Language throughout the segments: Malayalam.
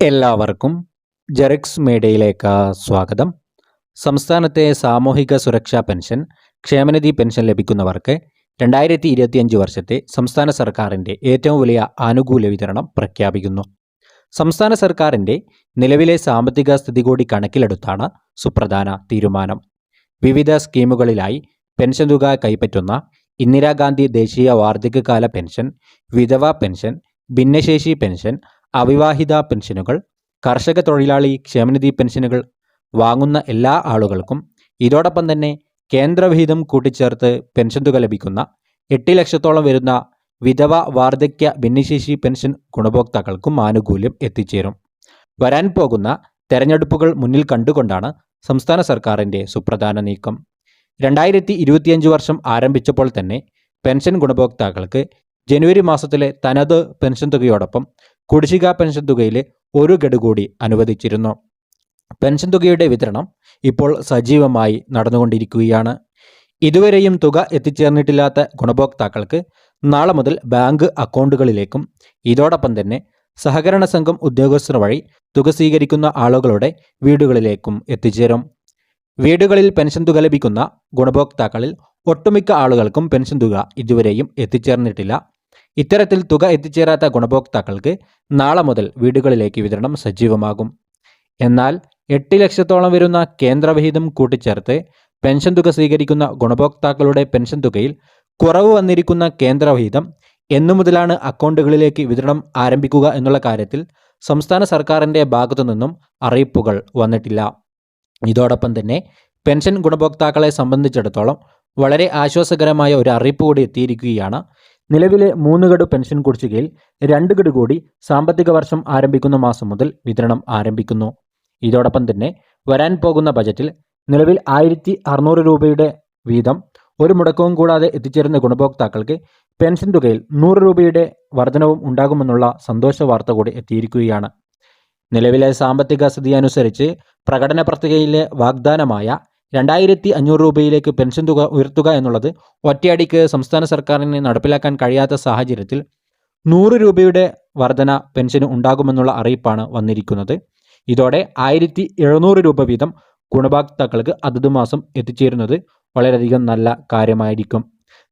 എല്ലാവർക്കും ജെറിക്സ് മീഡിയയിലേക്ക് സ്വാഗതം. സംസ്ഥാനത്തെ സാമൂഹിക സുരക്ഷാ പെൻഷൻ ക്ഷേമനിധി പെൻഷൻ ലഭിക്കുന്നവർക്ക് രണ്ടായിരത്തി ഇരുപത്തിയഞ്ച് വർഷത്തെ സംസ്ഥാന സർക്കാരിന്റെ ഏറ്റവും വലിയ ആനുകൂല്യ വിതരണം പ്രഖ്യാപിക്കുന്നു. സംസ്ഥാന സർക്കാരിന്റെ നിലവിലെ സാമ്പത്തിക സ്ഥിതി കൂടി കണക്കിലെടുത്താണ് സുപ്രധാന തീരുമാനം. വിവിധ സ്കീമുകളിലായി പെൻഷൻ തുക കൈപ്പറ്റുന്ന ഇന്ദിരാഗാന്ധി ദേശീയ വാർദ്ധക്യകാല പെൻഷൻ വിധവ പെൻഷൻ ഭിന്നശേഷി പെൻഷൻ അവിവാഹിത പെൻഷനുകൾ കർഷക തൊഴിലാളി ക്ഷേമനിധി പെൻഷനുകൾ വാങ്ങുന്ന എല്ലാ ആളുകൾക്കും ഇതോടൊപ്പം തന്നെ കേന്ദ്രവിഹിതം കൂട്ടിച്ചേർത്ത് പെൻഷൻ തുക ലഭിക്കുന്ന എട്ട് ലക്ഷത്തോളം വരുന്ന വിധവ വാർദ്ധക്യ ഭിന്നശേഷി പെൻഷൻ ഗുണഭോക്താക്കൾക്കും ആനുകൂല്യം എത്തിച്ചേരും. വരാൻ പോകുന്ന തെരഞ്ഞെടുപ്പുകൾ മുന്നിൽ കണ്ടുകൊണ്ടാണ് സംസ്ഥാന സർക്കാരിന്റെ സുപ്രധാന നീക്കം. രണ്ടായിരത്തി ഇരുപത്തിയഞ്ച് വർഷം ആരംഭിച്ചപ്പോൾ തന്നെ പെൻഷൻ ഗുണഭോക്താക്കൾക്ക് ജനുവരി മാസത്തിലെ തനത് പെൻഷൻ തുകയോടൊപ്പം കുടിശ്ശിക പെൻഷൻ തുകയിലെ ഒരു ഗഡു കൂടി അനുവദിച്ചിരുന്നു. പെൻഷൻ തുകയുടെ വിതരണം ഇപ്പോൾ സജീവമായി നടന്നുകൊണ്ടിരിക്കുകയാണ്. ഇതുവരെയും തുക എത്തിച്ചേർന്നിട്ടില്ലാത്ത ഗുണഭോക്താക്കൾക്ക് നാളെ മുതൽ ബാങ്ക് അക്കൗണ്ടുകളിലേക്കും ഇതോടൊപ്പം തന്നെ സഹകരണ സംഘം ഉദ്യോഗസ്ഥർ വഴി തുക സ്വീകരിക്കുന്ന ആളുകളുടെ വീടുകളിലേക്കും എത്തിച്ചേരും. വീടുകളിൽ പെൻഷൻ തുക ലഭിക്കുന്ന ഗുണഭോക്താക്കളിൽ ഒട്ടുമിക്ക ആളുകൾക്കും പെൻഷൻ തുക ഇതുവരെയും എത്തിച്ചേർന്നിട്ടില്ല. ഇത്തരത്തിൽ തുക എത്തിച്ചേരാത്ത ഗുണഭോക്താക്കൾക്ക് നാളെ മുതൽ വീടുകളിലേക്ക് വിതരണം സജീവമാകും. എന്നാൽ എട്ട് ലക്ഷത്തോളം വരുന്ന കേന്ദ്രവിഹിതം കൂട്ടിച്ചേർത്ത് പെൻഷൻ തുക സ്വീകരിക്കുന്ന ഗുണഭോക്താക്കളുടെ പെൻഷൻ തുകയിൽ കുറവ് വന്നിരിക്കുന്ന കേന്ദ്രവിഹിതം എന്നു മുതലാണ് അക്കൗണ്ടുകളിലേക്ക് വിതരണം ആരംഭിക്കുക എന്നുള്ള കാര്യത്തിൽ സംസ്ഥാന സർക്കാരിന്റെ ഭാഗത്തു നിന്നും അറിയിപ്പുകൾ വന്നിട്ടില്ല. ഇതോടൊപ്പം തന്നെ പെൻഷൻ ഗുണഭോക്താക്കളെ സംബന്ധിച്ചിടത്തോളം വളരെ ആശ്വാസകരമായ ഒരു അറിയിപ്പ് കൂടി എത്തിയിരിക്കുകയാണ് നിലവിലെ മൂന്ന് ഗഡു പെൻഷൻ കുടിശ്ശികയിൽ രണ്ട് ഗഡു കൂടി സാമ്പത്തിക വർഷം ആരംഭിക്കുന്ന മാസം മുതൽ വിതരണം ആരംഭിക്കുന്നു. ഇതോടൊപ്പം തന്നെ വരാൻ പോകുന്ന ബജറ്റിൽ നിലവിൽ ആയിരത്തി അറുന്നൂറ് രൂപയുടെ വീതം ഒരു മുടക്കവും കൂടാതെ എത്തിച്ചേരുന്ന ഗുണഭോക്താക്കൾക്ക് പെൻഷൻ തുകയിൽ നൂറ് രൂപയുടെ വർധനവും ഉണ്ടാകുമെന്നുള്ള സന്തോഷ വാർത്ത കൂടി എത്തിയിരിക്കുകയാണ്. നിലവിലെ സാമ്പത്തിക സ്ഥിതി അനുസരിച്ച് പ്രകടന പത്രികയിലെ വാഗ്ദാനമായ രണ്ടായിരത്തി അഞ്ഞൂറ് രൂപയിലേക്ക് പെൻഷൻ തുക ഉയർത്തുക എന്നുള്ളത് ഒറ്റയടിക്ക് സംസ്ഥാന സർക്കാരിന് നടപ്പിലാക്കാൻ കഴിയാത്ത സാഹചര്യത്തിൽ നൂറ് രൂപയുടെ വർധന പെൻഷന് ഉണ്ടാകുമെന്നുള്ള അറിയിപ്പാണ് വന്നിരിക്കുന്നത്. ഇതോടെ ആയിരത്തി എഴുന്നൂറ് രൂപ വീതം ഗുണഭോക്താക്കൾക്ക് അതത് മാസം എത്തിച്ചേരുന്നത് വളരെയധികം നല്ല കാര്യമായിരിക്കും.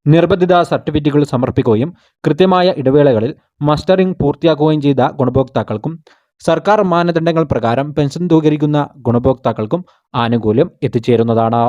നിർബന്ധിത സർട്ടിഫിക്കറ്റുകൾ സമർപ്പിക്കുകയും കൃത്യമായ ഇടവേളകളിൽ മസ്റ്ററിംഗ് പൂർത്തിയാക്കുകയും ചെയ്ത ഗുണഭോക്താക്കൾക്കും സർക്കാർ മാനദണ്ഡങ്ങൾ പ്രകാരം പെൻഷൻ തുകരിക്കുന്ന ഗുണഭോക്താക്കൾക്കും ആനുകൂല്യം എത്തിച്ചേരുന്നതാണ്.